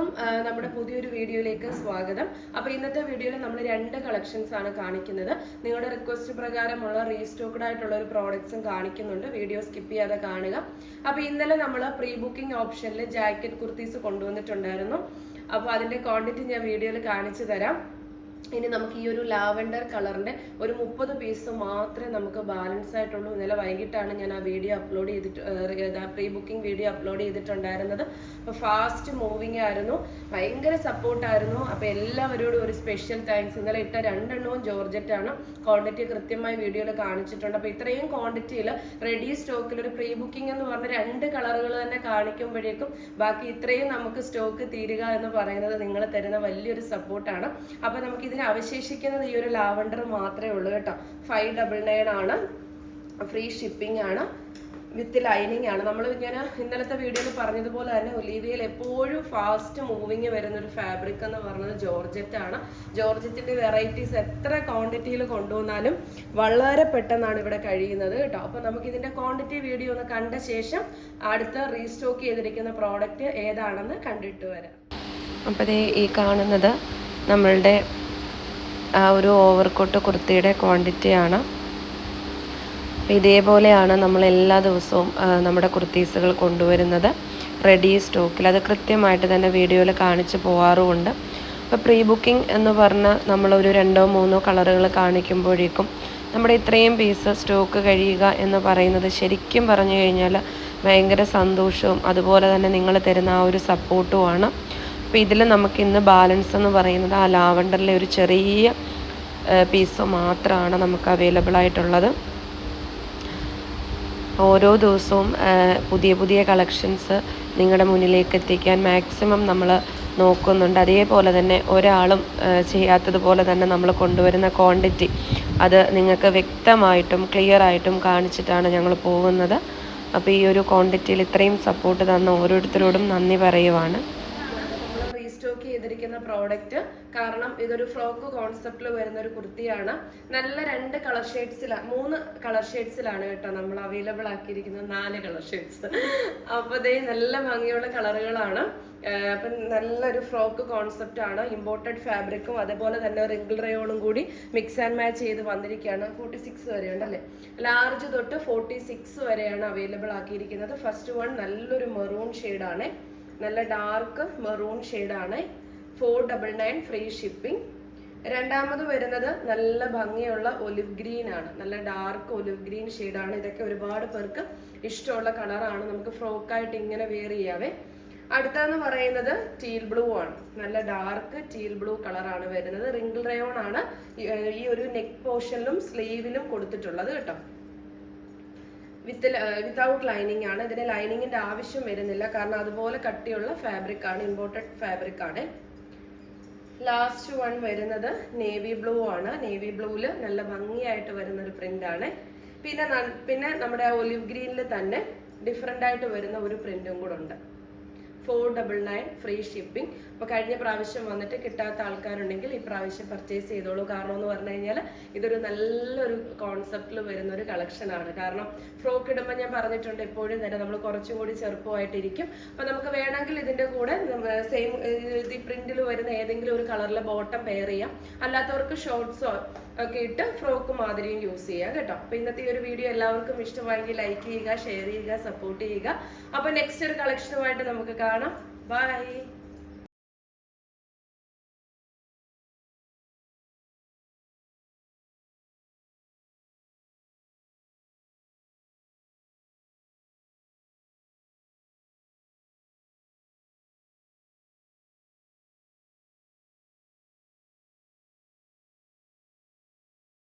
എല്ലാവർക്കും നമ്മുടെ പുതിയൊരു വീഡിയോയിലേക്ക് സ്വാഗതം. അപ്പോൾ ഇന്നത്തെ വീഡിയോയിൽ നമ്മൾ രണ്ട് കളക്ഷൻസ് ആണ് കാണിക്കുന്നത്. നിങ്ങളുടെ റിക്വസ്റ്റ് പ്രകാരമുള്ള റീസ്റ്റോക്ഡ് ആയിട്ടുള്ള ഒരു പ്രോഡക്ട്സും കാണിക്കുന്നുണ്ട്. വീഡിയോ സ്കിപ്പ് ചെയ്യാതെ കാണുക. അപ്പോൾ ഇന്നലെ നമ്മൾ പ്രീ ബുക്കിംഗ് ഓപ്ഷനിൽ ജാക്കറ്റ് കുർത്തീസ് കൊണ്ടുവന്നിട്ടുണ്ടായിരുന്നു. അപ്പോൾ അതിന്റെ ക്വാണ്ടിറ്റി ഞാൻ വീഡിയോയിൽ കാണിച്ചു തരാം. ഇനി നമുക്ക് ഈ ഒരു ലാവൻഡർ കളറിന്റെ ഒരു മുപ്പത് പീസ് മാത്രമേ നമുക്ക് ബാലൻസ് ആയിട്ടുള്ളൂ. ഇന്നലെ വൈകിട്ടാണ് ഞാൻ ആ വീഡിയോ അപ്ലോഡ് ചെയ്തിട്ട് പ്രീ ബുക്കിംഗ് വീഡിയോ അപ്ലോഡ് ചെയ്തിട്ടുണ്ടായിരുന്നത്. അപ്പോൾ ഫാസ്റ്റ് മൂവിങ് ആയിരുന്നു. ഭയങ്കര സപ്പോർട്ടായിരുന്നു അപ്പോൾ എല്ലാവരോടും ഒരു സ്പെഷ്യൽ താങ്ക്സ് ഇന്നലെ ഇട്ട രണ്ടെണ്ണവും ജോർജറ്റ് ആണ് ക്വാണ്ടിറ്റി കൃത്യമായി വീഡിയോയിൽ കാണിച്ചിട്ടുണ്ട്. അപ്പോൾ ഇത്രയും ക്വാണ്ടിറ്റിയിൽ റെഡി സ്റ്റോക്കിൽ ഒരു പ്രീ ബുക്കിംഗ് എന്ന് പറഞ്ഞ രണ്ട് കളറുകൾ തന്നെ കാണിക്കുമ്പോഴേക്കും ബാക്കി ഇത്രയും നമുക്ക് സ്റ്റോക്ക് തീരുക എന്ന് പറയുന്നത് നിങ്ങൾ തരുന്ന വലിയൊരു സപ്പോർട്ടാണ് അപ്പോൾ നമുക്ക് ഇതിന് അവശേഷിക്കുന്നത് ഈ ഒരു ലാവണ്ടർ മാത്രമേ ഉള്ളൂ കേട്ടോ. ഫൈവ് ഡബിൾ നയൻ ആണ്. ഫ്രീ ഷിപ്പിംഗ് ആണ്. വിത്ത് ലൈനിങ് ആണ്. നമ്മൾ ഞാൻ ഇന്നലത്തെ വീഡിയോയിൽ പറഞ്ഞതുപോലെ തന്നെ ഒലീവിയയിൽ എപ്പോഴും ഫാസ്റ്റ് മൂവിങ് വരുന്ന ഒരു ഫാബ്രിക് എന്ന് പറയുന്നത് ജോർജറ്റ് ആണ്. ജോർജറ്റിന്റെ വെറൈറ്റീസ് എത്ര ക്വാണ്ടിറ്റിയിൽ കൊണ്ടുവന്നാലും വളരെ പെട്ടെന്നാണ് ഇവിടെ കഴിയുന്നത് കേട്ടോ. അപ്പോൾ നമുക്ക് ഇതിന്റെ ക്വാണ്ടിറ്റി വീഡിയോ ഒന്ന് കണ്ട ശേഷം അടുത്ത റീസ്റ്റോക്ക് ചെയ്തിരിക്കുന്ന പ്രോഡക്റ്റ് ഏതാണെന്ന് കണ്ടിട്ട് വരാം. അപ്പോൾ ഈ കാണുന്നത് നമ്മളുടെ ആ ഒരു ഓവർകോട്ട് കുർത്തിയുടെ ക്വാണ്ടിറ്റിയാണ് ഇതേപോലെയാണ് നമ്മൾ എല്ലാ ദിവസവും നമ്മുടെ കുർത്തീസുകൾ കൊണ്ടുവരുന്നത്. റെഡി സ്റ്റോക്കിൽ അത് കൃത്യമായിട്ട് തന്നെ വീഡിയോയിൽ കാണിച്ച് പോകാറുമുണ്ട് അപ്പോൾ പ്രീ ബുക്കിംഗ് എന്ന് പറഞ്ഞ് നമ്മളൊരു രണ്ടോ മൂന്നോ കളറുകൾ കാണിക്കുമ്പോഴേക്കും നമ്മുടെ ഇത്രയും പീസ് സ്റ്റോക്ക് കഴിയുക എന്ന് പറയുന്നത് ശരിക്കും പറഞ്ഞു കഴിഞ്ഞാൽ ഭയങ്കര സന്തോഷവും അതുപോലെ തന്നെ നിങ്ങൾ തരുന്ന ആ ഒരു സപ്പോർട്ടുമാണ് അപ്പോൾ ഇതിൽ നമുക്ക് ഇന്ന് ബാലൻസ് എന്ന് പറയുന്നത് ആ ലാവണ്ടറിലെ ഒരു ചെറിയ പീസ് മാത്രമാണ് നമുക്ക് അവൈലബിൾ ആയിട്ടുള്ളത്. ഓരോ ദിവസവും പുതിയ പുതിയ കളക്ഷൻസ് നിങ്ങളുടെ മുന്നിലേക്ക് എത്തിക്കാൻ മാക്സിമം നമ്മൾ നോക്കുന്നുണ്ട്. അതേപോലെ തന്നെ ഒരാളും ചെയ്യാത്തതുപോലെ തന്നെ നമ്മൾ കൊണ്ടുവരുന്ന ക്വാണ്ടിറ്റി അത് നിങ്ങൾക്ക് വ്യക്തമായിട്ടും ക്ലിയർ ആയിട്ടും കാണിച്ചിട്ടാണ് ഞങ്ങൾ പോകുന്നത്. അപ്പോൾ ഈ ഒരു ക്വാണ്ടിറ്റിയിൽ ഇത്രയും സപ്പോർട്ട് തന്ന ഓരോരുത്തരോടും നന്ദി പറയുവാണ്. ചെയ്തിരിക്കുന്ന പ്രോഡക്റ്റ് കാരണം ഇതൊരു ഫ്രോക്ക് കോൺസെപ്റ്റിൽ വരുന്ന ഒരു കുർത്തിയാണ്. നല്ല രണ്ട് കളർ ഷെയ്ഡ്സിലാണ് മൂന്ന് കളർ ഷെയ്ഡ്സിലാണ് കേട്ടോ നമ്മൾ അവൈലബിൾ ആക്കിയിരിക്കുന്നത് നാല് കളർ ഷെയ്ഡ്സ് അപ്പോൾ ഇതേ നല്ല ഭംഗിയുള്ള കളറുകളാണ് അപ്പം നല്ലൊരു ഫ്രോക്ക് കോൺസെപ്റ്റ് ആണ്. ഇമ്പോർട്ടഡ് ഫാബ്രിക്കും അതേപോലെ തന്നെ റിങ്കിൾ റയോളും കൂടി മിക്സ് ആൻഡ് മാച്ച് ചെയ്ത് വന്നിരിക്കുകയാണ്. ഫോർട്ടി സിക്സ് വരെ ഉണ്ടല്ലേ ലാർജ് തൊട്ട് ഫോർട്ടി സിക്സ് വരെയാണ് അവൈലബിൾ ആക്കിയിരിക്കുന്നത്. ഫസ്റ്റ് വൺ നല്ലൊരു മെറൂൺ ഷെയ്ഡാണ് നല്ല ഡാർക്ക് മെറൂൺ ഷെയ്ഡാണ് four double nine free shipping രണ്ടാമത് വരുന്നത് നല്ല ഭംഗിയുള്ള ഒലിവ് ഗ്രീൻ ആണ്. നല്ല ഡാർക്ക് ഒലിവ് ഗ്രീൻ ഷെയ്ഡാണ് ഇതൊക്കെ ഒരുപാട് പേർക്ക് ഇഷ്ടമുള്ള കളറാണ് നമുക്ക് ഫ്രോക്കായിട്ട് ഇങ്ങനെ വെയർ ചെയ്യാവേ. അടുത്തെന്ന് പറയുന്നത് ടീൽ ബ്ലൂ ആണ്. നല്ല ഡാർക്ക് ടീൽ ബ്ലൂ കളറാണ് വരുന്നത്. റിങ്കിൾ റയോൺ ആണ് ഈ- ഒരു നെക്ക് പോർഷനിലും സ്ലീവിലും കൊടുത്തിട്ടുള്ളത് കേട്ടോ. വിത്ത് വിത്തൗട്ട് ലൈനിങ് ആണ്. ഇതിന് ലൈനിങ്ങിന്റെ ആവശ്യം വരുന്നില്ല. കാരണം അതുപോലെ കട്ടിയുള്ള ഫാബ്രിക് ആണ് ഇമ്പോർട്ടഡ് ഫാബ്രിക് ആണ്. ലാസ്റ്റ് വൺ വരുന്നത് നേവി ബ്ലൂ ആണ്. നേവി ബ്ലൂവിൽ നല്ല ഭംഗിയായിട്ട് വരുന്ന ഒരു പ്രിന്റ് ആണ്. പിന്നെ പിന്നെ നമ്മുടെ ഒലിവ് ഗ്രീനിൽ തന്നെ ഡിഫറെന്റ് ആയിട്ട് വരുന്ന ഒരു പ്രിന്റും കൂടെ ഉണ്ട്. Four double nine free shipping. അപ്പോൾ കഴിഞ്ഞ പ്രാവശ്യം വന്നിട്ട് കിട്ടാത്ത ആൾക്കാരുണ്ടെങ്കിൽ ഈ പ്രാവശ്യം പർച്ചേസ് ചെയ്തോളൂ. കാരണം എന്ന് പറഞ്ഞു കഴിഞ്ഞാൽ ഇതൊരു നല്ലൊരു കോൺസെപ്റ്റിൽ വരുന്ന ഒരു കളക്ഷനാണ്. കാരണം ഫ്രോക്ക് ഇടുമ്പോൾ ഞാൻ പറഞ്ഞിട്ടുണ്ട് എപ്പോഴും തന്നെ നമ്മൾ കുറച്ചും കൂടി ചെറുപ്പമായിട്ടിരിക്കും. അപ്പോൾ നമുക്ക് വേണമെങ്കിൽ ഇതിന്റെ കൂടെ സെയിം ഇത് പ്രിന്റിൽ വരുന്ന ഏതെങ്കിലും ഒരു കളറിലെ ബോട്ടം പെയർ ചെയ്യാം. അല്ലാത്തവർക്ക് ഷോർട്ട്സോ ഒക്കെ ഇട്ട് ഫ്രോക്ക് മാതിരിയും യൂസ് ചെയ്യാം കേട്ടോ. അപ്പോൾ ഇന്നത്തെ ഈ ഒരു വീഡിയോ എല്ലാവർക്കും ഇഷ്ടമായെങ്കിൽ ലൈക്ക് ചെയ്യുക ഷെയർ ചെയ്യുക സപ്പോർട്ട് ചെയ്യുക. അപ്പോൾ നെക്സ്റ്റ് ഒരു കളക്ഷനുമായിട്ട് നമുക്ക് കാണാം. ਹਨਾ? ਬਾਏ